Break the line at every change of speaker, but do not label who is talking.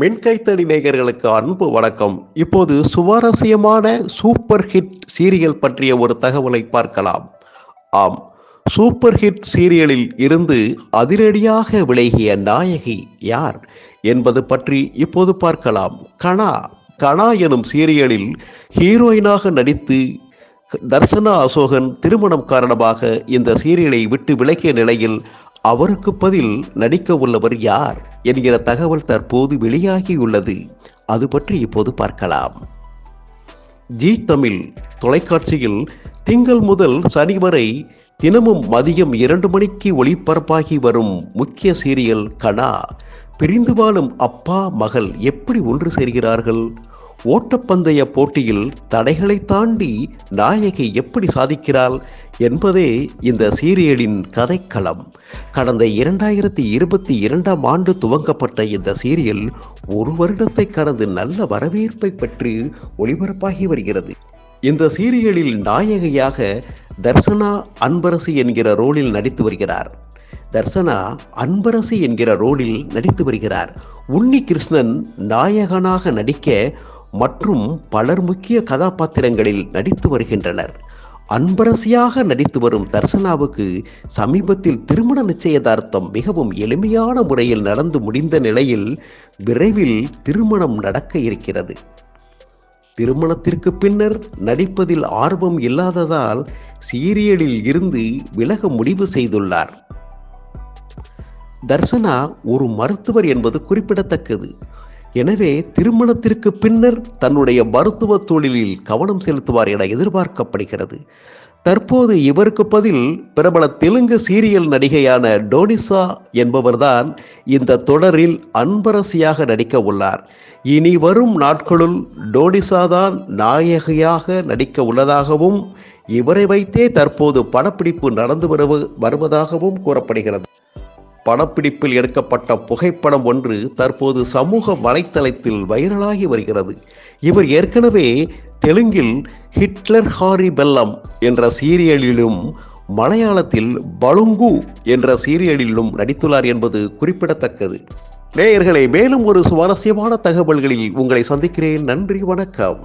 மின்கைத்தடி நேயர்களுக்கு அன்பு வணக்கம். இப்போது சுவாரஸ்யமான சூப்பர் ஹிட் சீரியல் பற்றிய ஒரு தகவலை பார்க்கலாம். ஆம் சூப்பர் ஹிட் சீரியலில் இருந்து அதிரடியாக விலகிய நாயகி யார் என்பது பற்றி இப்போது பார்க்கலாம். கணா கணா எனும் சீரியலில் ஹீரோயினாக நடித்து தர்சனா அசோகன் திருமணம் காரணமாக இந்த சீரியலை விட்டு விலகிய நிலையில் அவருக்கு பதில் நடிக்க உள்ளவர் யார் என்கிற தகவல் தற்போது வெளியாகியுள்ளது. அது பற்றி இப்போது பார்க்கலாம். ஜி தமிழ் தொலைக்காட்சியில் திங்கள் முதல் சனி வரை தினமும் மதியம் இரண்டு மணிக்கு ஒளிபரப்பாகி வரும் முக்கிய சீரியல் கனா பிரிந்து வாழும் அப்பா மகள் எப்படி ஒன்று சேர்கிறார்கள்? ஓட்டப்பந்தய போட்டியில் தடைகளை தாண்டி நாயகி எப்படி சாதிக்கிறாள்? என்பதே இந்த சீரியலின் கதைக்களம். கடந்த இரண்டாயிரத்தி இருபத்தி இரண்டாம் ஆண்டு துவங்கப்பட்ட இந்த சீரியல் ஒரு வருடத்தை கடந்து நல்ல வரவேற்பை பெற்று ஒளிபரப்பாகி வருகிறது. இந்த சீரியலில் நாயகியாக தர்சனா அன்பரசி என்கிற ரோலில் நடித்து வருகிறார். தர்சனா அன்பரசி என்கிற ரோலில் நடித்து வருகிறார். உன்னி கிருஷ்ணன் நாயகனாக நடிக்க மற்றும் பலர் முக்கிய கதாபாத்திரங்களில் நடித்து வருகின்றனர். அன்பரசியாக நடித்து வரும் தர்சனாவுக்கு சமீபத்தில் திருமண நிச்சயதார்த்தம் மிகவும் எளிமையான முறையில் நடந்து முடிந்த நிலையில் விரைவில் திருமணம் நடக்க இருக்கிறது. திருமணத்திற்கு பின்னர் நடிப்பதில் ஆர்வம் இல்லாததால் சீரியலில் இருந்து விலக முடிவு செய்துள்ளார். தர்சனா ஒரு மருத்துவர் என்பது குறிப்பிடத்தக்கது. எனவே திருமணத்திற்கு பின்னர் தன்னுடைய மருத்துவ தொழிலில் கவனம் செலுத்துவார் என எதிர்பார்க்கப்படுகிறது. தற்போது இவருக்கு பதில் பிரபல தெலுங்கு சீரியல் நடிகையான டோனிசா என்பவர்தான் இந்த தொடரில் அன்பரசியாக நடிக்க உள்ளார். இனி வரும் நாட்களுள் டோனிசா தான் நாயகியாக நடிக்க உள்ளதாகவும் இவரை வைத்தே தற்போது படப்பிடிப்பு நடந்து வருவதாகவும் கூறப்படுகிறது. படப்பிடிப்பில் எடுக்கப்பட்ட புகைப்படம் ஒன்று தற்போது சமூக வலைத்தளத்தில் வைரலாகி வருகிறது. இவர் ஏற்கனவே தெலுங்கில் ஹிட்லர் ஹாரி பெல்லம் என்ற சீரியலிலும் மலையாளத்தில் பலுங்கு என்ற சீரியலிலும் நடித்துள்ளார் என்பது குறிப்பிடத்தக்கது. நேயர்களை மேலும் ஒரு சுவாரஸ்யமான தகவல்களில் உங்களை சந்திக்கிறேன். நன்றி வணக்கம்.